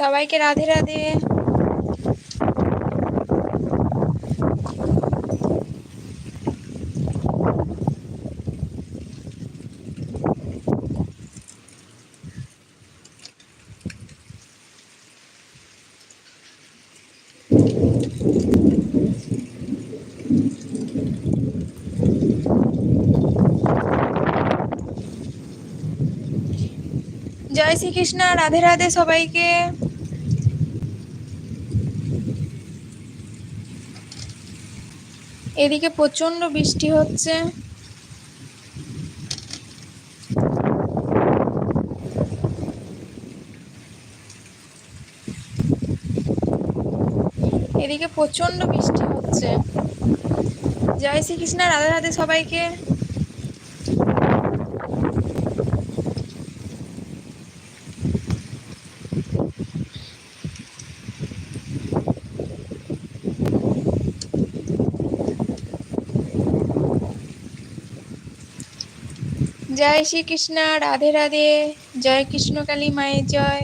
সবাইকে রাধে রাধে জয় শ্রীকৃষ্ণ রাধে রাধে সবাইকে এদিকে প্রচণ্ড বৃষ্টি হচ্ছে। এদিকে প্রচণ্ড বৃষ্টি হচ্ছে। জয় শ্রীকৃষ্ণ রাধা রাধে সবাইকে। জয় শ্রীকৃষ্ণ, রাধে রাধে, জয় কৃষ্ণকালী মায়ের জয়।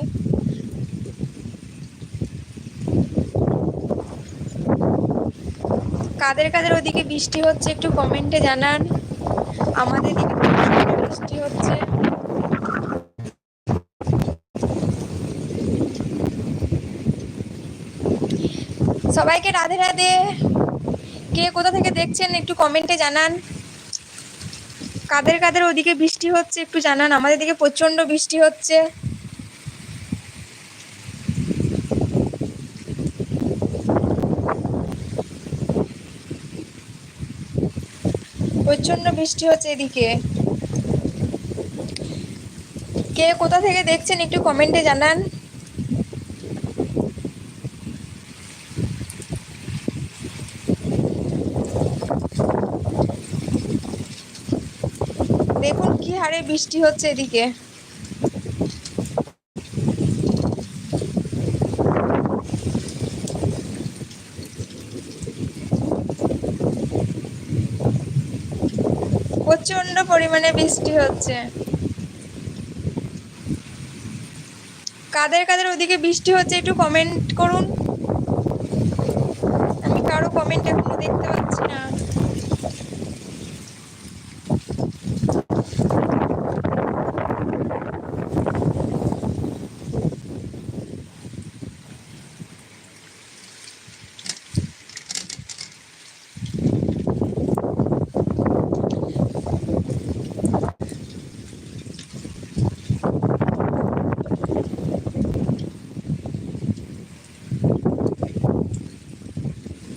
কাদের কাদের ওদিকে বৃষ্টি হচ্ছে একটু কমেন্টে জানান। আমাদের দিকে বৃষ্টি হচ্ছে। সবাইকে রাধে রাধে। কে কোথা থেকে দেখছেন একটু কমেন্টে জানান। কাদের কাদের ওদিকে বৃষ্টি হচ্ছে একটু জানান? আমাদের দিকে প্রচণ্ড বৃষ্টি হচ্ছে। প্রচণ্ড বৃষ্টি হচ্ছে এদিকে। কে কোথা থেকে দেখছেন একটু কমেন্টে জানান দেখুন কি হারে বৃষ্টি হচ্ছে এদিকে। প্রচণ্ড পরিমাণে বৃষ্টি হচ্ছে। কাদের কাদের ওদিকে বৃষ্টি হচ্ছে একটু কমেন্ট করুন। আমি কারও কমেন্ট এখনও দেখতে পাচ্ছি না।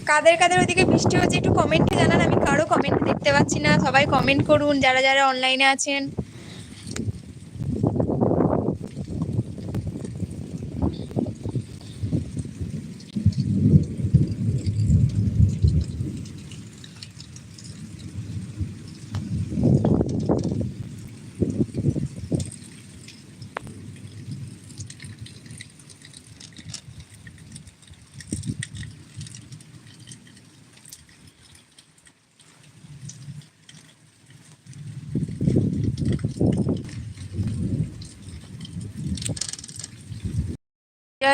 কাদের কাদের ওইদিকে বৃষ্টি হচ্ছে একটু কমেন্টে জানান, আমি কারও কমেন্ট দেখতে পাচ্ছি না। সবাই কমেন্ট করুন, যারা যারা অনলাইনে আছেন।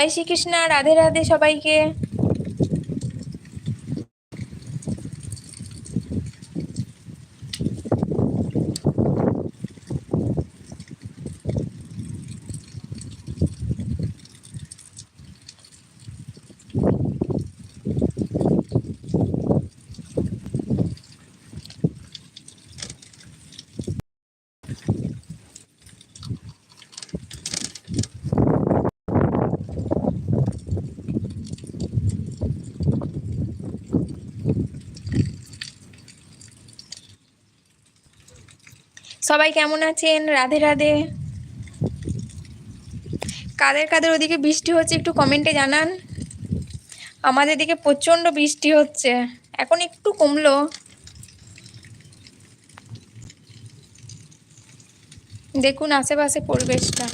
জয় শ্রীকৃষ্ণ রাধে রাধে সবাইকে। সবাই কেমন আছেন? রাধে রাধে। কাদের কাদের ওদিকে বৃষ্টি হচ্ছে একটু কমেন্টে জানান। আমাদের দিকে প্রচণ্ড বৃষ্টি হচ্ছে। এখন একটু কমলো। দেখুন আশেপাশে পরিবেশটা।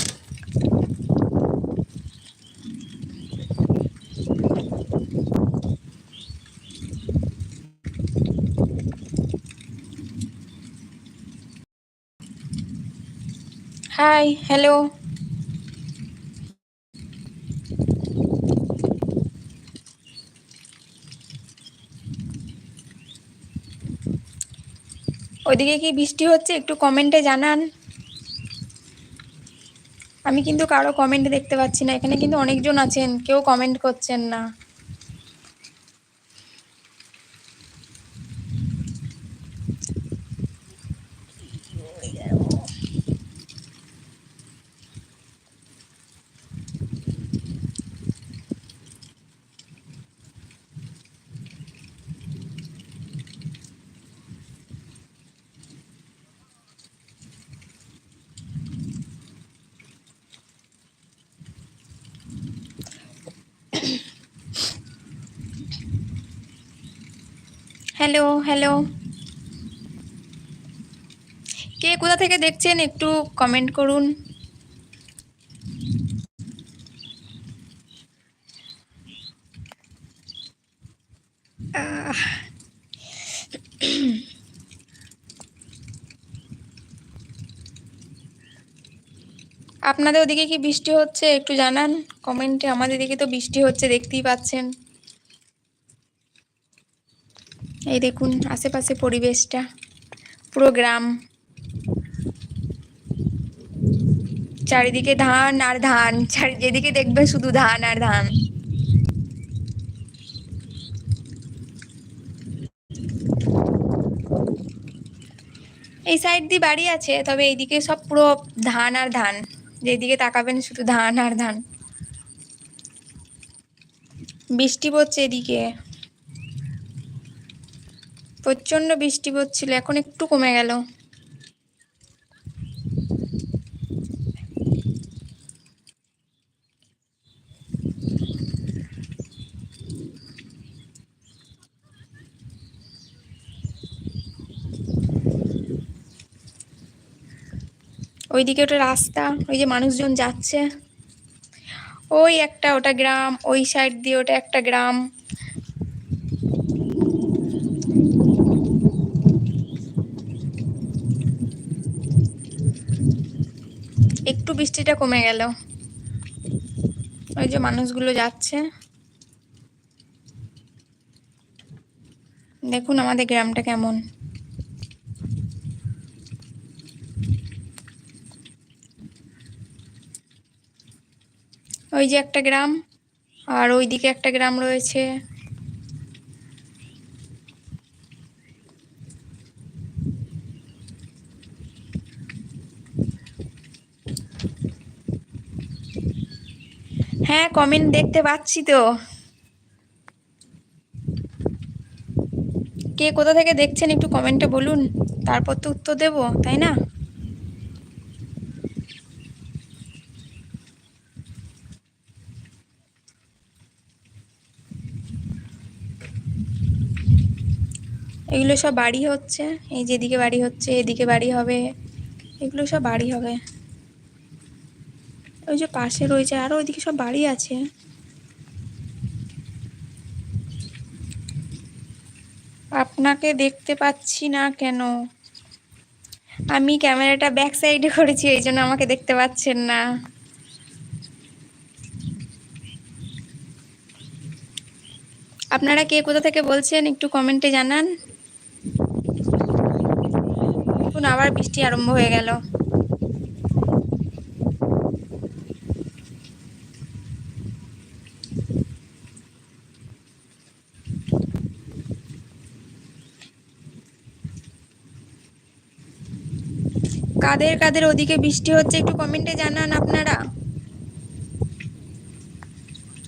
হাই হ্যালো ওদিকে কি বৃষ্টি হচ্ছে? একটু কমেন্টে জানান। আমি কিন্তু কারও কমেন্ট দেখতে পাচ্ছি না। এখানে কিন্তু অনেকজন আছেন। কেউ কমেন্ট করছেন না। হ্যালো হ্যালো কে কোথা থেকে দেখছেন একটু কমেন্ট করুন। আপনাদের ওদিকে কি বৃষ্টি হচ্ছে একটু জানান। কমেন্টে আমাদের দিকে তো বৃষ্টি হচ্ছে দেখতেই পাচ্ছেন। এই দেখুন, আশেপাশে পরিবেশটা, পুরো গ্রাম। চারিদিকে ধান আর ধান যেদিকে দেখবে শুধু ধান আর ধান। এই সাইড দিয়ে বাড়ি আছে, তবে এইদিকে সব পুরো ধান আর ধান। যেদিকে তাকাবেন শুধু ধান আর ধান। বৃষ্টি পড়ছে এদিকে। প্রচণ্ড বৃষ্টি পড়ছিল, এখন একটু কমে গেল। ওইদিকে ওটা রাস্তা, ওই যে মানুষজন যাচ্ছে। ওই একটা ওটা গ্রাম, ওই সাইড দিয়ে ওটা একটা গ্রাম। একটু বৃষ্টিটা কমে গেল। ওই যে মানুষগুলো যাচ্ছে। দেখুন আমাদের গ্রামটা কেমন। ওই যে একটা গ্রাম, আর ওইদিকে একটা গ্রাম রয়েছে। হ্যাঁ কমেন্ট দেখতে পাচ্ছি তো। কে কোথা থেকে দেখছেন একটু কমেন্টে বলুন, তারপর তো উত্তর দেব, তাই না? এগুলো সব বাড়ি হচ্ছে, এই যেদিকে বাড়ি হচ্ছে, এদিকে বাড়ি হবে, এগুলো সব বাড়ি হবে। ওই যে পাশে রয়েছে আরও ওইদিকে সব বাড়ি আছে। আপনাকে দেখতে পাচ্ছি না কেন? আমি ক্যামেরাটা ব্যাক সাইডে করেছি, এই জন্য আমাকে দেখতে পাচ্ছেন না। আপনারা কে কোথা থেকে বলছেন একটু কমেন্টে জানান। আবার বৃষ্টি আরম্ভ হয়ে গেল। কাদের কাদের ওদিকে বৃষ্টি হচ্ছে একটু কমেন্টে জানান আপনারা।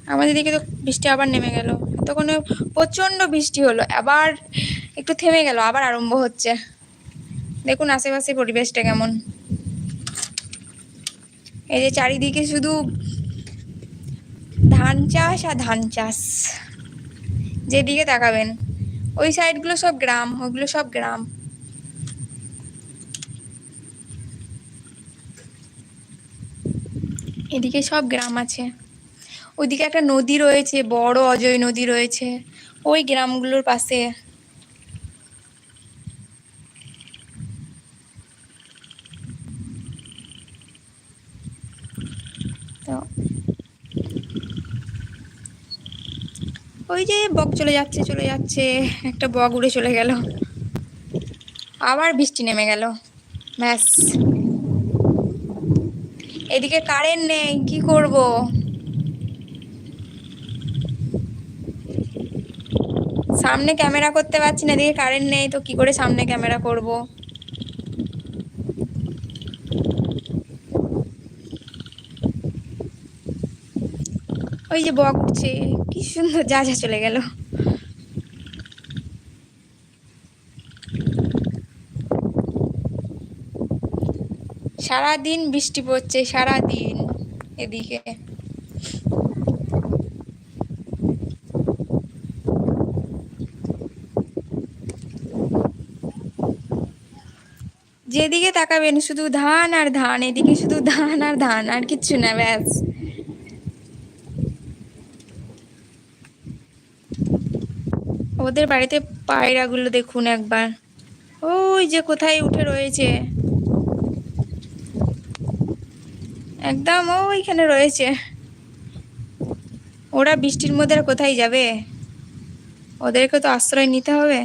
আমাদের দিকে তো বৃষ্টি আবার নেমে গেল। তখন প্রচণ্ড বৃষ্টি হলো, আবার একটু থেমে গেল, আবার আরম্ভ হচ্ছে। দেখুন আশেপাশে পরিবেশটা কেমন। এই যে চারিদিকে শুধু ধান চাষ আর ধান চাষ। যেদিকে তাকাবেন, ওই সাইডগুলো সব গ্রাম ওইগুলো সব গ্রাম। এদিকে সব গ্রাম আছে। ওইদিকে একটা নদী রয়েছে, বড় অজয় নদী রয়েছে, ওই গ্রামগুলোর পাশে। তো ওই যে বক চলে যাচ্ছে চলে যাচ্ছে, একটা বক উড়ে চলে গেল। আবার বৃষ্টি নেমে গেল। ব্যাস। এদিকে কারেন্ট নেই, কি করব? সামনে ক্যামেরা করতে পারছি না, এদিকে কারেন্ট নেই, তো কি করে সামনে ক্যামেরা করব? ওই যে বক উঠছে, কি সুন্দর, যা যা চলে গেল। সারা দিন বৃষ্টি পড়ছে, সারাদিন এদিকে। যেদিকে তাকাবেন শুধু ধান আর ধান, এদিকে শুধু ধান আর ধান, আর কিচ্ছু না, ব্যাস। ওদের বাড়িতে পায়রাগুলো দেখুন একবার। ওই যে কোথায় উঠে রয়েছে। একদম ওইখানে রয়েছে। ওরা বৃষ্টির মধ্যে আর কোথায় যাবে? ওদেরকে তো আশ্রয় নিতে হবে।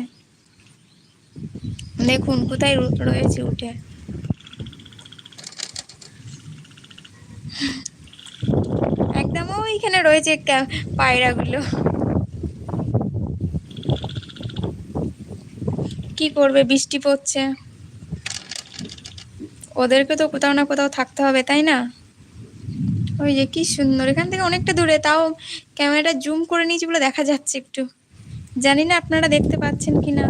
দেখুন কোথায় রয়েছে উঠে। একদম ওইখানে রয়েছে পায়রাগুলো। কি করবে? বৃষ্টি পড়ছে। ওদেরকে তো কোথাও না কোথাও থাকতে হবে, তাই না? ওই যে কি সুন্দর, এখান থেকে অনেকটা দূরে, তাও ক্যামেরাটা জুম করে নিয়েছি বলে দেখা যাচ্ছে একটু। জানি না আপনারা দেখতে পাচ্ছেন কি না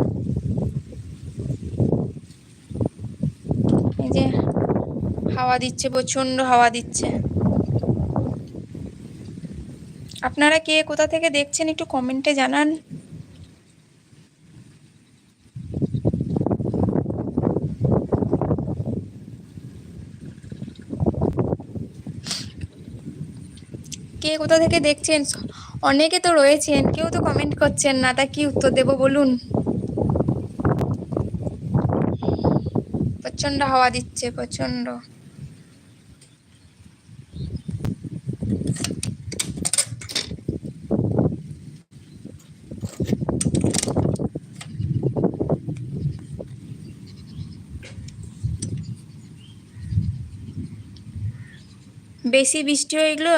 এই যে হাওয়া দিচ্ছে প্রচণ্ড হাওয়া দিচ্ছে। আপনারা কে, কোথা থেকে দেখছেন একটু কমেন্টে জানান। কে কোথা থেকে দেখছেন? অনেকে তো রয়েছেন, কেউ তো কমেন্ট করছেন না, তা কি উত্তর দেব বলুন? প্রচণ্ড হাওয়া দিচ্ছে প্রচণ্ড বেশি বৃষ্টি হয়ে এগুলো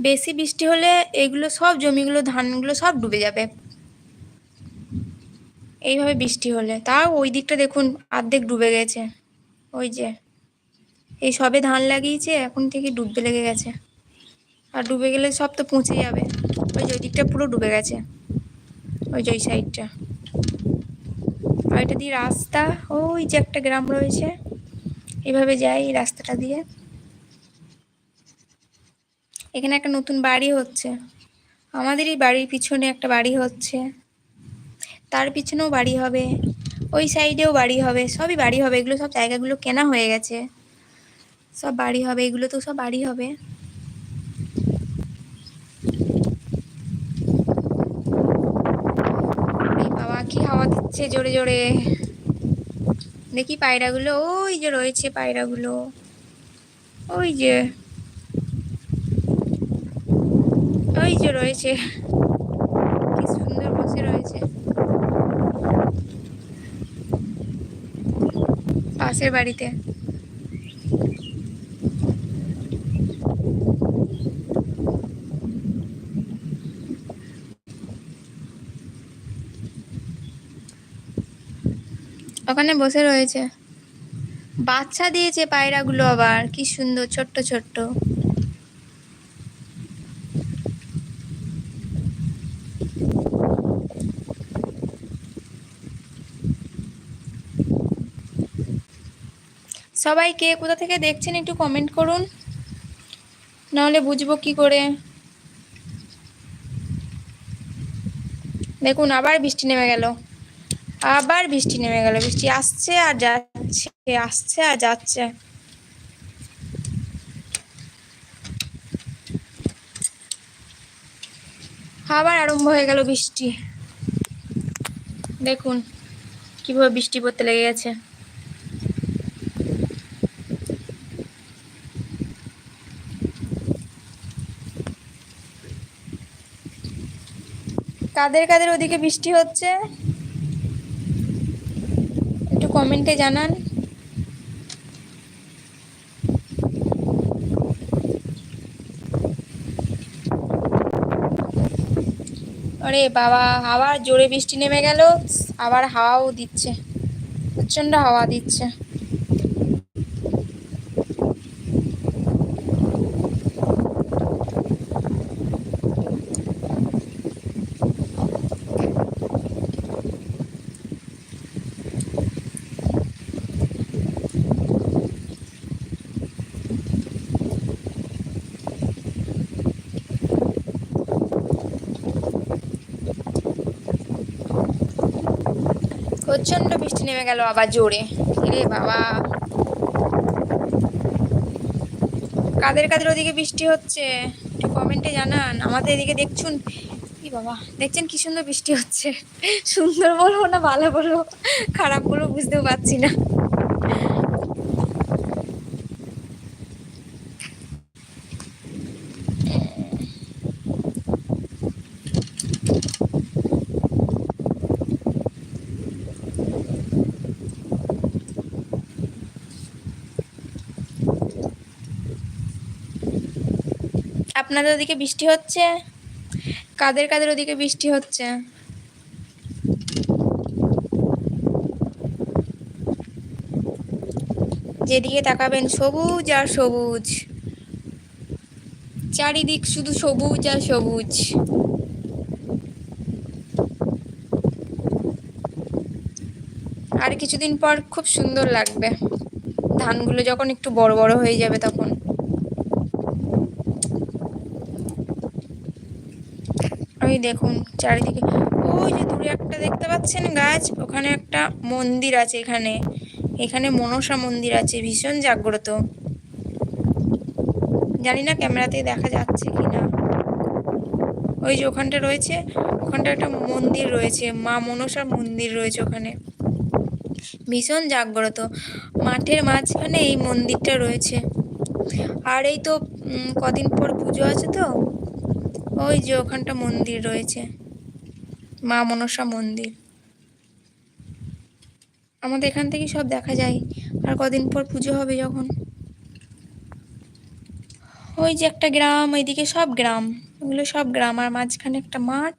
বেশি বৃষ্টি হলে এগুলো সব জমিগুলো, ধানগুলো সব ডুবে যাবে। এইভাবে বৃষ্টি হলে। তাও ওই দিকটা দেখুন, অর্ধেক ডুবে গেছে। ওই যে, এই সবে ধান লাগিয়েছে, এখন থেকে ডুবতে লেগে গেছে। আর ডুবে গেলে সব তো পচে যাবে। ওই যে, ওই দিকটা পুরো ডুবে গেছে। ওই যে, ওই সাইডটা। আর এটা দিয়ে রাস্তা, ওই যে একটা গ্রাম রয়েছে। এভাবে যাই রাস্তাটা দিয়ে। এখানে একটা নতুন বাড়ি হচ্ছে। আমাদেরই বাড়ির পিছনে একটা বাড়ি হচ্ছে। তার পিছনেও বাড়ি হবে, ওই সাইডেও বাড়ি হবে, সবই বাড়ি হবে, এগুলো সব জায়গাগুলো কেনা হয়ে গেছে। সব বাড়ি হবে, এগুলো তো সব বাড়ি হবে। বাবা কি হাওয়া দিচ্ছে জোরে জোরে। দেখি পায়রাগুলো, ওই যে রয়েছে পায়রাগুলো। ওই যে ওই যে রয়েছে। কি সুন্দর বসে রয়েছে। পাশের বাড়িতে। ওখানে বসে রয়েছে। বাচ্চা দিয়েছে পায়রাগুলো আবার। কি সুন্দর, ছোট্ট ছোট্ট। সবাই কে কোথা থেকে দেখছেন একটু কমেন্ট করুন। নাহলে বুঝব কি করে। দেখুন, আবার বৃষ্টি নেমে গেল। আবার বৃষ্টি নেমে গেল। বৃষ্টি আসছে আর যাচ্ছে, আসছে আর যাচ্ছে। আবার আরম্ভ হয়ে গেল বৃষ্টি। দেখুন, কীভাবে বৃষ্টি পড়তে লেগে গেছে। কাদের কাদের ওদিকে বৃষ্টি হচ্ছে? একটু কমেন্টে জানান। আরে বাবা, আবার জোরে বৃষ্টি নেমে গেল। আবার হাওয়াও দিচ্ছে। প্রচণ্ড হাওয়া দিচ্ছে প্রচণ্ড বৃষ্টি নেমে গেল আবার জোরে। রে বাবা? কাদের কাদের ওদিকে বৃষ্টি হচ্ছে? একটু কমেন্টে জানান। আমাদের এদিকে দেখছুন, কি বাবা, দেখছেন কি সুন্দর বৃষ্টি হচ্ছে? সুন্দর বলব না, ভালো বলব, খারাপ বলব বুঝতেও পারছি না। আপনাদের ওদিকে বৃষ্টি হচ্ছে? কাদের কাদের ওদিকে বৃষ্টি হচ্ছে? যেদিকে তাকাবেন সবুজ আর সবুজ। চারিদিক শুধু সবুজ আর সবুজ। আর কিছুদিন পর খুব সুন্দর লাগবে। ধানগুলো যখন একটু বড় বড় হয়ে যাবে তখন। ওই দেখুন চারিদিকে। ওই যে দূরে একটা দেখতে পাচ্ছেন গাছ, ওখানে একটা মন্দির আছে এখানে। এখানে মনসা মন্দির আছে, ভীষণ জাগ্রত। জানি না ক্যামেরাতে দেখা যাচ্ছে কি না ওই যে ওখানটা রয়েছে, ওখানটা একটা মন্দির রয়েছে, মা মনসার মন্দির রয়েছে ওখানে। ভীষণ জাগ্রত। মাঠের মাঝখানে এই মন্দিরটা রয়েছে। আর এই তো কদিন পর পুজো আছে তো? ওই যে ওখানটা মন্দির রয়েছে। মা মনসা মন্দির। আমাদের এখান থেকে সব দেখা যায়। আর কদিন পর পুজো হবে যখন। ওই যে একটা গ্রাম এদিকে সব গ্রাম। ওগুলো সব গ্রাম। আর মাঝখানে একটা মাঠ,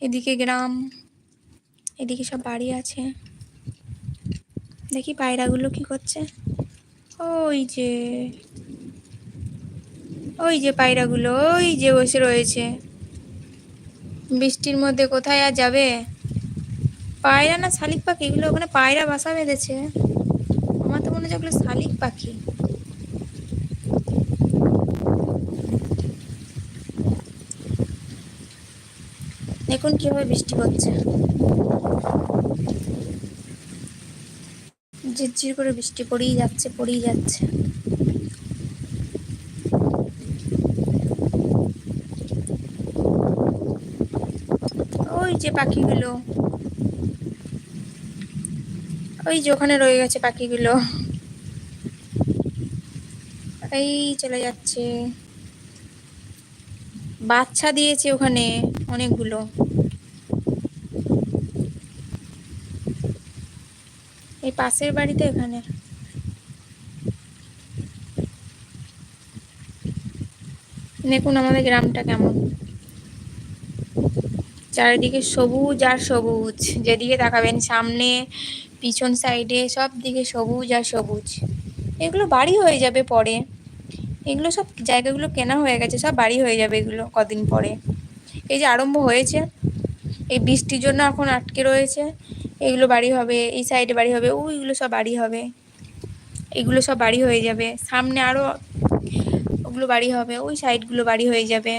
এদিকে গ্রাম, এদিকে সব বাড়ি আছে। দেখি পায়রাগুলো কি করছে। ওই যে ওই যে পায়রাগুলো, ওই যে বসে রয়েছে। বৃষ্টির মধ্যে কোথায় আর যাবে? পায়রা না শালিক পাখি? এগুলো ওখানে পায়রা বাসা বেঁধেছে। আমার তো মনে হচ্ছে ওগুলো শালিক পাখি। দেখুন কীভাবে বৃষ্টি হচ্ছে ঝিরঝির করে বৃষ্টি পড়েই যাচ্ছে পড়েই যাচ্ছে ওই যে পাখিগুলো। ওই যে ওখানে রয়ে গেছে পাখিগুলো। এই চলে যাচ্ছে। বাচ্চা দিয়েছে ওখানে অনেকগুলো। এই পাশের বাড়িতে এখানে। দেখুন আমাদের গ্রামটা কেমন। চারিদিকে সবুজ আর সবুজ। যেদিকে তাকাবেন, সামনে, পিছন সাইডে সব দিকে সবুজ আর সবুজ। এগুলো বাড়ি হয়ে যাবে পরে। এগুলো সব জায়গাগুলো কেনা হয়ে গেছে, সব বাড়ি হয়ে যাবে এগুলো কদিন পরে। এই যে আরম্ভ হয়েছে, এই বৃষ্টির জন্য এখন আটকে রয়েছে। এগুলো বাড়ি হবে, এই সাইডে বাড়ি হবে, ওইগুলো সব বাড়ি হবে। এগুলো সব বাড়ি হয়ে যাবে। সামনে আরও ওগুলো বাড়ি হবে, ওই সাইডগুলো বাড়ি হয়ে যাবে।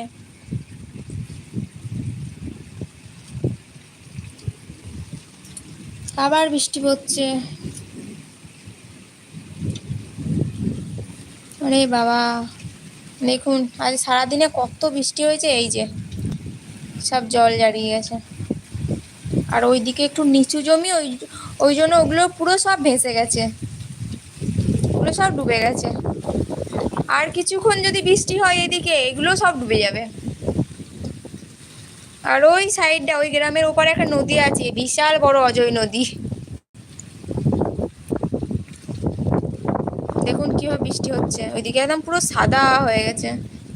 আবার বৃষ্টি পড়ছে। আরে বাবা। দেখুন, আজ সারাদিনে কত বৃষ্টি হয়েছে, এই যে সব জল জারিয়ে গেছে। আর ওইদিকে একটু নিচু জমি, ওই ওই জন্য ওগুলো পুরো সব ভেসে গেছে। ওগুলো সব ডুবে গেছে। আর কিছুক্ষণ যদি বৃষ্টি হয় এদিকে, এগুলো সব ডুবে যাবে। আর ওই সাইডটা, ওই গ্রামের ওপারে একটা নদী আছে, বিশাল বড় অজয় নদী। দেখুন কীভাবে বৃষ্টি হচ্ছে। ওইদিকে একদম পুরো সাদা হয়ে গেছে।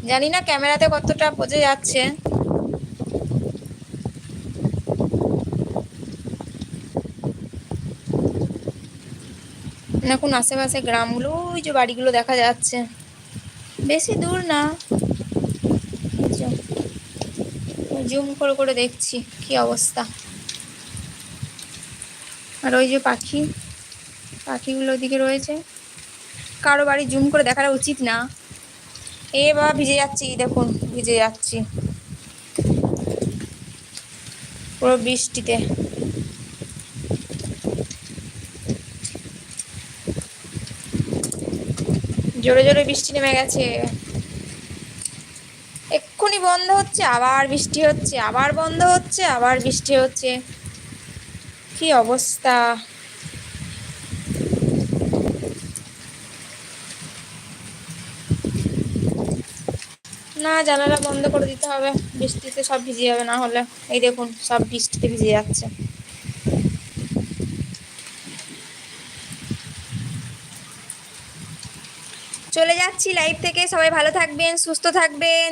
জানি না ক্যামেরাতে কতটা বোঝা যাচ্ছে। এখন আশেপাশে গ্রামগুলো, ওই যে বাড়িগুলো দেখা যাচ্ছে। বেশি দূর না। জুম করে করে দেখছি, কি অবস্থা। আর ওই যে পাখি, পাখিগুলো ওদিকে রয়েছে। কারও বাড়ি জুম করে দেখাটা উচিত না। এ বাবা, ভিজে যাচ্ছি, দেখুন, ভিজে যাচ্ছি। পুরো বৃষ্টিতে। জোরে জোরে বৃষ্টি নেমে গেছে। বন্ধ হচ্ছে, আবার বৃষ্টি হচ্ছে, আবার বন্ধ হচ্ছে, আবার বৃষ্টি হচ্ছে। কি অবস্থা? না, জানালা বন্ধ করে দিতে হবে, বৃষ্টিতে সব ভিজে যাবে, না হলে, এই দেখুন, সব বৃষ্টিতে ভিজে যাচ্ছে। চলে যাচ্ছি লাইভ থেকে, সবাই ভালো থাকবেন, সুস্থ থাকবেন।